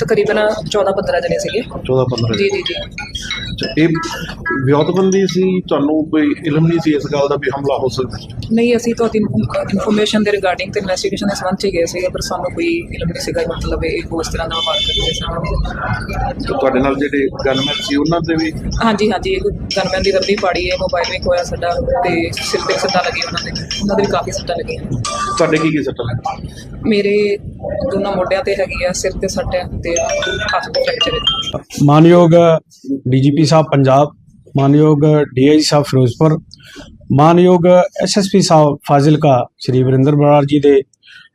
ਤਕਰੀਬਨ 14-15 ਜਣੇ ਸੀਗੇ। 14 15 ਜੀ ਜੀ ਜੀ। ਇਹ ਵਿਉਂਤਬੰਦੀ ਸੀ ਤੁਹਾਨੂੰ ਕੋਈ ਇਲਮ ਨਹੀਂ ਸੀ ਇਸ ਗੱਲ ਦਾ ਵੀ ਹਮਲਾ ਹੋ ਸਕਦਾ? ਨਹੀਂ ਅਸੀਂ ਤਾਂ ਇਨਫੋਰਮੇਸ਼ਨ ਦੇ ਰਿਗਾਰਡਿੰਗ ਤੇ ਇਨਵੈਸਟੀਗੇਸ਼ਨ ਦੇ ਸੰਬੰਧ ਚ ਗਏ ਸੀਗੇ ਪਰ ਸਾਨੂੰ ਕੋਈ ਇਲਮ ਨਹੀਂ ਸੀਗਾ ਮਤਲਬ ਇਹ ਉਸ ਤਰ੍ਹਾਂ ਦਾ ਵਾਰ ਕਰਦੇ ਸੀ। ਤੇ ਤੁਹਾਡੇ ਨਾਲ ਜਿਹੜੇ ਗਨਮੈਨ ਸੀ ਉਹਨਾਂ ਦੇ ਵੀ? ਹਾਂਜੀ ਹਾਂਜੀ ਗਨਮੈਨ ਦੀ ਵਰਦੀ ਪਾੜੀ ਹੈ ਮੋਬਾਈਲ ਵੀ ਖੋਇਆ ਸਾਡਾ ਤੇ ਸਿਰ ਤੇ ਸੱਟਾਂ ਲੱਗੀਆਂ ਉਹਨਾਂ ਦੇ ਉਹਨਾਂ ਦੇ ਵੀ ਕਾਫੀ ਸੱਟਾਂ ਲੱਗੀਆਂ। ਤੁਹਾਡੇ ਕੀ ਕੀ ਸੱਟਾਂ ਲੱਗੀ ਮੇਰੇ ਦੋਨਾਂ ਮੋਢਿਆਂ ਤੇ ਹੈਗੀ ਆ, ਸਿਰ ਤੇ ਸੱਟ ਹੈ ਤੇ ਹੱਥ ਤੇ ਫ੍ਰੈਕਚਰ ਹੈ ਮਾਨਯੋਗ ਡੀਜੀਪੀ ਸਾਹਿਬ ਪੰਜਾਬ, ਮਾਨਯੋਗ ਡੀਆਈ ਸਾਹਿਬ ਫਿਰੋਜ਼ਪੁਰ, ਮਾਨਯੋਗ ਐਸਐਸਪੀ ਸਾਹਿਬ ਫਾਜ਼ਿਲਕਾ, ਸ਼੍ਰੀ ਵਰਿੰਦਰ ਬਰਾੜ ਜੀ ਦੇ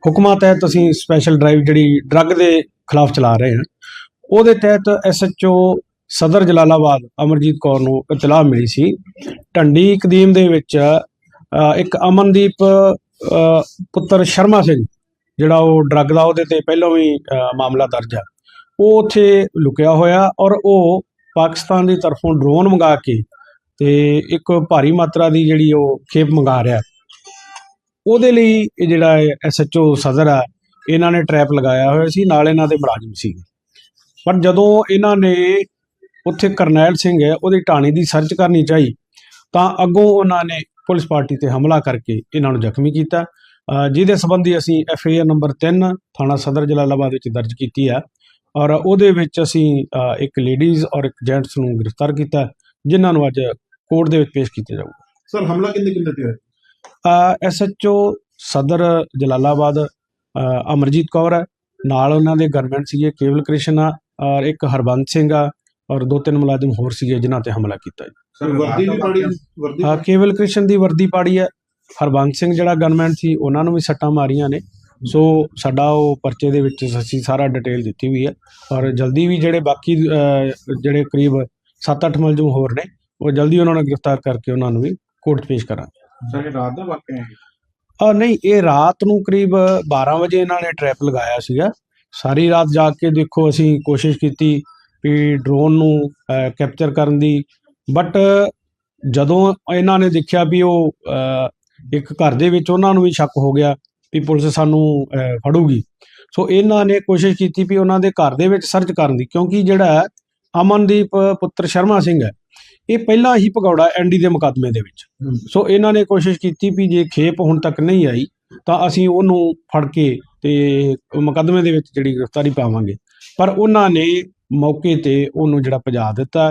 ਹੁਕਮਾਂ ਤਹਿਤ ਅਸੀਂ ਸਪੈਸ਼ਲ ਡਰਾਈਵ ਜਿਹੜੀ ਡਰੱਗ ਦੇ ਖਿਲਾਫ ਚਲਾ ਰਹੇ ਹਾਂ। ਉਹਦੇ ਤਹਿਤ ਐਸਐਚਓ ਸਦਰ ਜਲਾਲਾਬਾਦ ਅਮਰਜੀਤ ਕੌਰ ਨੂੰ ਇਤਲਾਹ ਮਿਲੀ ਸੀ। ਢੰਡੀ ਕਦੀਮ ਦੇ ਵਿੱਚ ਇੱਕ ਅਮਨਦੀਪ ਪੁੱਤਰ ਸ਼ਰਮਾ ਸਿੰਘ ਜਿਹੜਾ ਉਹ ਡਰੱਗ ਦਾ ਉਹਦੇ ਤੇ ਪਹਿਲਾਂ ਵੀ ਮਾਮਲਾ ਦਰਜ ਹੈ ਉਹ ਉੱਥੇ ਲੁਕਿਆ ਹੋਇਆ ਔਰ ਉਹ ਪਾਕਿਸਤਾਨ ਦੀ ਤਰਫੋਂ ਡਰੋਨ ਮੰਗਾ ਕੇ ਤੇ ਇੱਕ ਭਾਰੀ ਮਾਤਰਾ ਦੀ ਜਿਹੜੀ ਉਹ ਖੇਪ ਮੰਗਾ ਰਿਹਾ। ਉਹਦੇ ਲਈ ਇਹ ਜਿਹੜਾ ਐਸਐਚਓ ਸਦਰ ਆ, ਇਹਨਾਂ ਨੇ ਟ੍ਰੈਪ ਲਗਾਇਆ ਹੋਇਆ ਸੀ, ਨਾਲ ਇਹਨਾਂ ਦੇ ਮੁਲਾਜ਼ਮ ਸੀ। ਪਰ ਜਦੋਂ ਇਹਨਾਂ ਨੇ ਉੱਥੇ ਕਰਨੈਲ ਸਿੰਘ ਹੈ, ਉਹਦੀ ਟਾਣੀ ਦੀ ਸਰਚ ਕਰਨੀ ਚਾਹੀ, ਤਾਂ ਅੱਗੋਂ ਉਹਨਾਂ ਨੇ ਪੁਲਿਸ ਪਾਰਟੀ ਤੇ ਹਮਲਾ ਕਰਕੇ ਇਹਨਾਂ ਨੂੰ ਜ਼ਖਮੀ ਕੀਤਾ। ਜਿਹਦੇ ਸੰਬੰਧੀ ਅਸੀਂ ਐਫਆਈਆਰ ਨੰਬਰ 3 ਥਾਣਾ ਸਦਰ ਜਲਾਲਾਬਾਦ ਵਿੱਚ ਦਰਜ ਕੀਤੀ ਹੈ ਔਰ ਉਹਦੇ ਵਿੱਚ ਅਸੀਂ ਇੱਕ ਲੇਡੀਜ਼ ਔਰ ਇੱਕ ਜੈਂਟਸ ਨੂੰ ਗ੍ਰਿਫਤਾਰ ਕੀਤਾ ਜਿਨ੍ਹਾਂ ਨੂੰ ਅੱਜ ਕੋਰਟ ਦੇ ਵਿੱਚ ਪੇਸ਼ ਕੀਤਾ ਜਾਊਗਾ। ਸਰ ਹਮਲਾ ਕਿੰਨੇ ਕਿੰਨੇ ਤੇ ਹੋਇਆ? ਐਸਐਚਓ ਸਦਰ ਜਲਾਲਾਬਾਦ ਅਮਰਜੀਤ ਕੌਰ ਹੈ ਨਾਲ ਉਹਨਾਂ ਦੇ ਗਨਮੈਨ ਸੀਗੇ ਕੇਵਲ ਕ੍ਰਿਸ਼ਨ ਆ ਔਰ ਇੱਕ ਹਰਬੰਸ ਸਿੰਘ ਆ ਔਰ ਦੋ ਤਿੰਨ ਮੁਲਾਜ਼ਮ ਹੋਰ ਸੀਗੇ ਜਿਨ੍ਹਾਂ ਤੇ ਹਮਲਾ ਕੀਤਾ ਜੀ ਸਰ ਵਰਦੀ ਵੀ ਪਾੜੀ ਵਰਦੀ ਕੇਵਲ ਕ੍ਰਿਸ਼ਨ ਦੀ ਵਰਦੀ ਪਾੜੀ ਹੈ ਹਰਬੰਸ ਸਿੰਘ ਜਿਹੜਾ ਗਨਮੈਨ ਸੀ ਉਹਨਾਂ ਨੂੰ ਵੀ ਸੱਟਾਂ ਮਾਰੀਆਂ ਨੇ। ਸੋ ਸਾਡਾ ਉਹ ਪਰਚੇ ਦੇ ਵਿੱਚ ਅਸੀਂ ਸਾਰਾ ਡਿਟੇਲ ਦਿੱਤੀ ਹੋਈ ਹੈ। ਔਰ ਜਲਦੀ ਵੀ ਜਿਹੜੇ ਬਾਕੀ ਜਿਹੜੇ ਕਰੀਬ 7-8 ਮੁਲਜ਼ਮ ਹੋਰ ਨੇ ਉਹ ਜਲਦੀ ਉਹਨਾਂ ਨੂੰ ਗ੍ਰਿਫਤਾਰ ਕਰਕੇ ਉਹਨਾਂ ਨੂੰ ਵੀ ਕੋਰਟ ਪੇਸ਼ ਕਰਾਂਗੇ। ਸਰ ਇਹ ਰਾਤ ਦਾ ਵਾਕਿਆ ਹੈ? ਆ ਨਹੀਂ ਇਹ ਰਾਤ ਨੂੰ ਕਰੀਬ 12 ਵਜੇ ਇਹਨਾਂ ਨੇ ਟ੍ਰੈਪ ਲਗਾਇਆ ਸੀਗਾ। ਸਾਰੀ ਰਾਤ ਜਾਗ ਕੇ ਦੇਖੋ ਅਸੀਂ ਕੋਸ਼ਿਸ਼ ਕੀਤੀ ਵੀ ਡਰੋਨ ਨੂੰ ਕੈਪਚਰ ਕਰਨ ਦੀ। ਬਟ ਜਦੋਂ ਇਹਨਾਂ ਨੇ ਦੇਖਿਆ ਵੀ ਉਹ ਇੱਕ ਘਰ ਦੇ ਵਿੱਚ ਉਹਨਾਂ ਨੂੰ ਵੀ ਸ਼ੱਕ ਹੋ ਗਿਆ ਵੀ ਪੁਲਿਸ ਸਾਨੂੰ ਫੜੂਗੀ। ਸੋ ਇਹਨਾਂ ਨੇ ਕੋਸ਼ਿਸ਼ ਕੀਤੀ ਵੀ ਉਹਨਾਂ ਦੇ ਘਰ ਦੇ ਵਿੱਚ ਸਰਚ ਕਰਨ ਦੀ ਕਿਉਂਕਿ ਜਿਹੜਾ ਅਮਨਦੀਪ ਪੁੱਤਰ ਸ਼ਰਮਾ ਸਿੰਘ ਹੈ ਇਹ ਪਹਿਲਾਂ ਹੀ ਭਗੌੜਾ ਐਨਡੀ ਦੇ ਮੁਕੱਦਮੇ ਦੇ ਵਿੱਚ। ਸੋ ਇਹਨਾਂ ਨੇ ਕੋਸ਼ਿਸ਼ ਕੀਤੀ ਵੀ ਜੇ ਖੇਪ ਹੁਣ ਤੱਕ ਨਹੀਂ ਆਈ ਤਾਂ ਅਸੀਂ ਉਹਨੂੰ ਫੜ ਕੇ ਤੇ ਮੁਕੱਦਮੇ ਦੇ ਵਿੱਚ ਜਿਹੜੀ ਗ੍ਰਿਫਤਾਰੀ ਪਾਵਾਂਗੇ। ਪਰ ਉਹਨਾਂ ਨੇ ਮੌਕੇ ਤੇ ਉਹਨੂੰ ਜਿਹੜਾ ਭਜਾ ਦਿੱਤਾ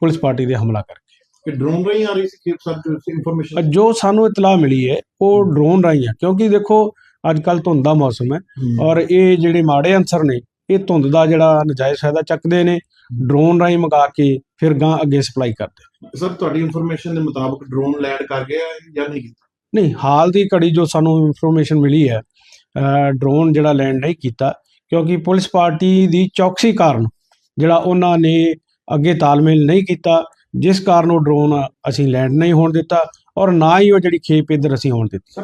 ਪੁਲਿਸ ਪਾਰਟੀ ਦੇ ਹਮਲਾ ਕਰਕੇ। ਕਿ ਡਰੋਨ ਰਹੀ ਆ ਰਹੀ ਸੀ ਕਿ ਸਰ ਇਨਫੋਰਮੇਸ਼ਨ ਜੋ ਸਾਨੂੰ ਇਤਲਾਹ ਮਿਲੀ ਹੈ ਉਹ ਡਰੋਨ ਰਾਹੀਂ ਹੈ ਕਿਉਂਕਿ ਦੇਖੋ ਅੱਜ ਕੱਲ ਧੁੰਦ ਦਾ ਮੌਸਮ ਹੈ ਔਰ ਇਹ ਜਿਹੜੇ ਮਾੜੇ ਅਨਸਰ ਨੇ ਇਹ ਧੁੰਦ ਦਾ ਜਿਹੜਾ ਨਜਾਇਜ਼ ਫਾਇਦਾ ਚੱਕਦੇ ਨੇ ਡਰੋਨ ਰਾਹੀਂ ਮੰਗਾ ਕੇ ਫਿਰ ਗਾਂ ਅੱਗੇ ਸਪਲਾਈ ਕਰਦੇ ਸਰ ਤੁਹਾਡੀ ਇਨਫੋਰਮੇਸ਼ਨ ਦੇ ਮੁਤਾਬਕ ਡਰੋਨ ਲੈਂਡ ਕਰ ਗਿਆ ਜਾਂ ਨਹੀਂ ਕੀਤਾ? ਨਹੀਂ ਹਾਲ ਦੀ ਘੜੀ ਜੋ ਸਾਨੂੰ ਇਨਫੋਰਮੇਸ਼ਨ ਮਿਲੀ ਹੈ ਡਰੋਨ ਜਿਹੜਾ ਲੈਂਡ ਨਹੀਂ ਕੀਤਾ ਕਿਉਂਕਿ ਪੁਲਿਸ ਪਾਰਟੀ ਦੀ ਚੌਕਸੀ ਕਾਰਨ ਜਿਹੜਾ ਉਹਨਾਂ ਨੇ ਅੱਗੇ ਤਾਲਮੇਲ ਨਹੀਂ ਕੀਤਾ ਜਿਸ ਕਾਰਨ ਉਹ ਡਰੋਨ ਅਸੀਂ ਲੈਂਡ ਨਹੀਂ ਹੋਣ ਦਿੱਤਾ ਔਰ ਨਾ ਹੀ ਉਹ ਜਿਹੜੀ ਖੇਪ ਇੱਧਰ ਅਸੀਂ ਹੋਣ ਦਿੱਤੀ।